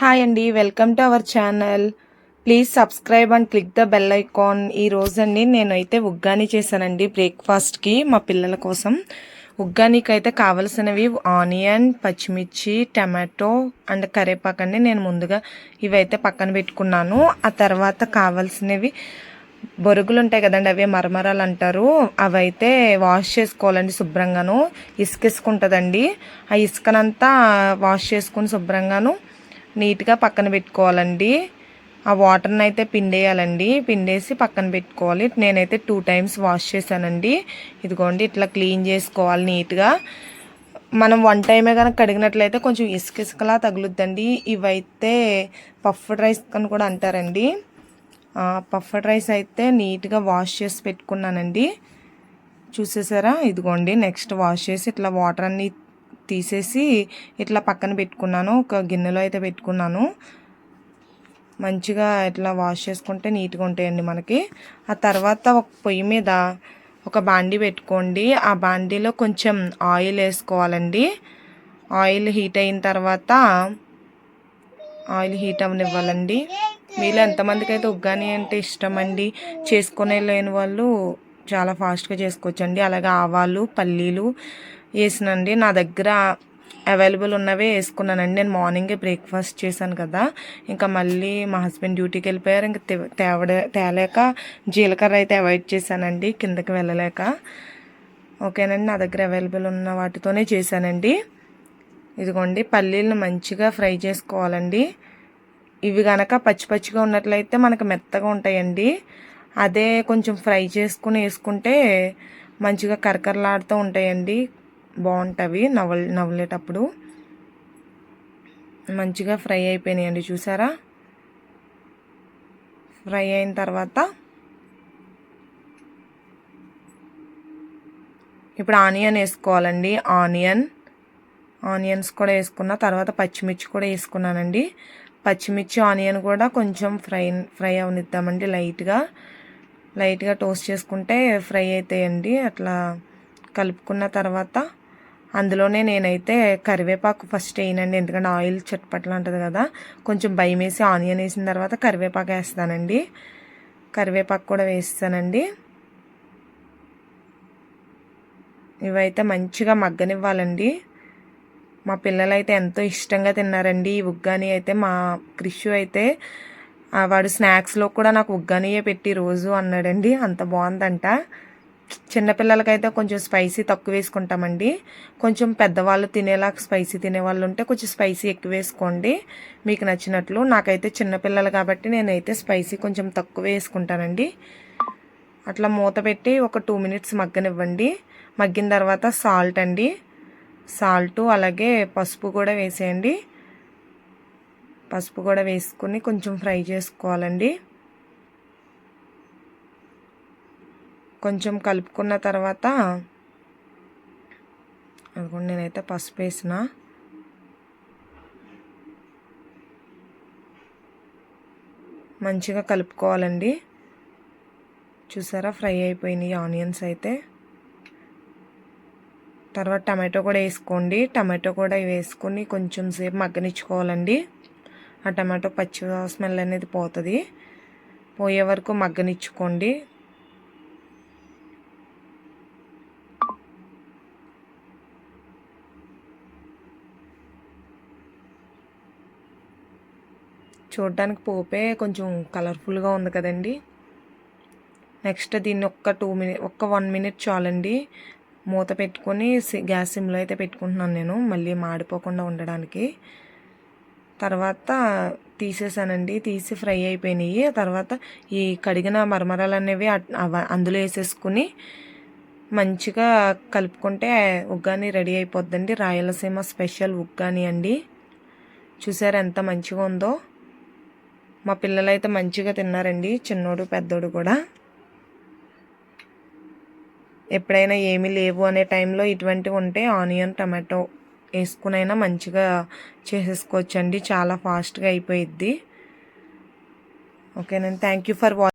Hi అండి welcome to our channel please subscribe and click the bell icon ఈ రోజండి నేనైతే ఉగ్గాని చేశానండి బ్రేక్ఫాస్ట్కి మా పిల్లల కోసం. ఉగ్గానికి అయితే కావలసినవి ఆనియన్ పచ్చిమిర్చి టమాటో అండ్ కరేపాకు అండి నేను ముందుగా ఇవైతే పక్కన పెట్టుకున్నాను. ఆ తర్వాత కావాల్సినవి బొరుగులు ఉంటాయి కదండి అవి మరమరాలు అంటారు అవైతే వాష్ చేసుకోవాలండి శుభ్రంగాను. ఇసుక ఆ ఇసుకనంతా వాష్ చేసుకుని శుభ్రంగాను నీట్గా పక్కన పెట్టుకోవాలండి. ఆ వాటర్ని అయితే పిండేయాలండి. పిండేసి పక్కన పెట్టుకోవాలి. నేనైతే టూ టైమ్స్ వాష్ చేశానండి. ఇదిగోండి ఇట్లా క్లీన్ చేసుకోవాలి నీట్గా. మనం వన్ టైమే కనుక కడిగినట్లయితే కొంచెం ఇసుక ఇసుకలా తగులుద్దండి. ఇవైతే పఫ్డ్ రైస్ అని కూడా అంటారండి. పఫ్డ్ రైస్ అయితే నీట్గా వాష్ చేసి పెట్టుకున్నానండి. చూసేసారా? ఇదిగోండి నెక్స్ట్ వాష్ చేసి ఇట్లా వాటర్ అన్నీ తీసేసి ఇట్లా పక్కన పెట్టుకున్నాను. ఒక గిన్నెలో అయితే పెట్టుకున్నాను. మంచిగా ఇట్లా వాష్ చేసుకుంటే నీట్గా ఉంటాయండి మనకి. ఆ తర్వాత ఒక పొయ్యి మీద ఒక బాండి పెట్టుకోండి. ఆ బాండీలో కొంచెం ఆయిల్ వేసుకోవాలండి. ఆయిల్ హీట్ అయిన తర్వాత ఆయిల్ హీట్ అవనివ్వాలండి మీలో ఎంతమందికి అయితే ఉగ్గాని అంటే ఇష్టం అండి చేసుకునే లేని వాళ్ళు చాలా ఫాస్ట్గా చేసుకోవచ్చండి. అలాగే ఆవాలు పల్లీలు వేసినండి. నా దగ్గర అవైలబుల్ ఉన్నవే వేసుకున్నానండి. నేను మార్నింగే బ్రేక్ఫాస్ట్ చేశాను కదా. ఇంకా మళ్ళీ మా హస్బెండ్ డ్యూటీకి వెళ్ళిపోయారు. ఇంకా తేవడ తేలేక జీలకర్ర అయితే అవాయిడ్ చేశానండి. కిందకి వెళ్ళలేక. ఓకేనండి. నా దగ్గర అవైలబుల్ ఉన్న వాటితోనే చేశానండి. ఇదిగోండి. పల్లీలను మంచిగా ఫ్రై చేసుకోవాలండి. ఇవి కనుక పచ్చి పచ్చిగా ఉన్నట్లయితే మనకు మెత్తగా ఉంటాయండి. అదే కొంచెం ఫ్రై చేసుకుని వేసుకుంటే మంచిగా కరకరలాడుతూ ఉంటాయండి. బాగుంటవి నవ్వ నవ్వులేటప్పుడు. మంచిగా ఫ్రై అయిపోయినాయండి చూసారా? ఫ్రై అయిన తర్వాత ఇప్పుడు ఆనియన్ వేసుకోవాలండి ఆనియన్. ఆనియన్స్ కూడా వేసుకున్న తర్వాత పచ్చిమిర్చి కూడా వేసుకున్నానండి. పచ్చిమిర్చి ఆనియన్ కూడా కొంచెం ఫ్రై ఫ్రై అవనిద్దామండి లైట్గా. లైట్గా టోస్ట్ చేసుకుంటే ఫ్రై అవుతాయండి అట్లా కలుపుకున్న తర్వాత అందులోనే నేనైతే కరివేపాకు ఫస్ట్ వేయనండి. ఎందుకంటే ఆయిల్ చట్పట్లు ఉంటుంది కదా కొంచెం భయం వేసి ఆనియన్ వేసిన తర్వాత కరివేపాకు వేస్తానండి. కరివేపాకు కూడా వేస్తానండి. ఇవైతే మంచిగా మగ్గనివ్వాలండి. మా పిల్లలు అయితే ఎంతో ఇష్టంగా తిన్నారండి ఈ ఉగ్గాని. అయితే మా క్రిషు అయితే వాడు స్నాక్స్లో కూడా నాకు ఉగ్గానియే పెట్టి రోజు అన్నాడండి. అంత బాగుందంట. చిన్నపిల్లలకైతే కొంచెం స్పైసీ తక్కువ వేసుకుంటామండి. కొంచెం పెద్దవాళ్ళు తినేలా స్పైసీ తినేవాళ్ళు ఉంటే కొంచెం స్పైసీ ఎక్కువ వేసుకోండి. మీకు నచ్చినట్లు. నాకైతే చిన్నపిల్లలు కాబట్టి నేనైతే స్పైసీ కొంచెం తక్కువ వేసుకుంటానండి. అట్లా మూత పెట్టి ఒక టూ మినిట్స్ మగ్గనివ్వండి. మగ్గిన తర్వాత సాల్ట్ అండి. సాల్ట్ అలాగే పసుపు కూడా వేసేయండి. పసుపు కూడా వేసుకుని కొంచెం ఫ్రై చేసుకోవాలండి. కొంచెం కలుపుకున్న తర్వాత అనుకోండి నేనైతే పసుపు వేసిన. మంచిగా కలుపుకోవాలండి. చూసారా ఫ్రై అయిపోయినాయి ఆనియన్స్ అయితే. తర్వాత టమాటో కూడా వేసుకోండి. టమాటో కూడా వేసుకొని కొంచెం సేపు మగ్గనిచ్చుకోవాలండి. ఆ టమాటో పచ్చి స్మెల్ అనేది పోతుంది. పోయే వరకు మగ్గనిచ్చుకోండి. చూడడానికి పోపే కొంచెం కలర్ఫుల్గా ఉంది కదండి. నెక్స్ట్ దీన్ని ఒక్క టూ మినిట్ ఒక్క వన్ మినిట్ చాలండి. మూత పెట్టుకొని గ్యాస్ సిమ్లో అయితే పెట్టుకుంటున్నాను నేను మళ్ళీ మాడిపోకుండా ఉండడానికి. తర్వాత తీసేసానండి తీసి ఫ్రై అయిపోయినాయి. తర్వాత ఈ కడిగిన మరమరాలు అనేవి అందులో వేసేసుకుని మంచిగా కలుపుకుంటే ఉగ్గాని రెడీ అయిపోద్దండి. రాయలసీమ స్పెషల్ ఉగ్గాని అండి. చూసారు ఎంత మంచిగా ఉందో? మా పిల్లలు అయితే మంచిగా తిన్నారండి. చిన్నోడు పెద్దోడు కూడా. ఎప్పుడైనా ఏమీ లేవు అనే టైంలో ఇటువంటివి ఉంటే ఆనియన్ టమాటో వేసుకునైనా మంచిగా చేసేసుకోవచ్చండి. చాలా ఫాస్ట్గా అయిపోయిద్ది. ఓకేనండి. Thank you for watching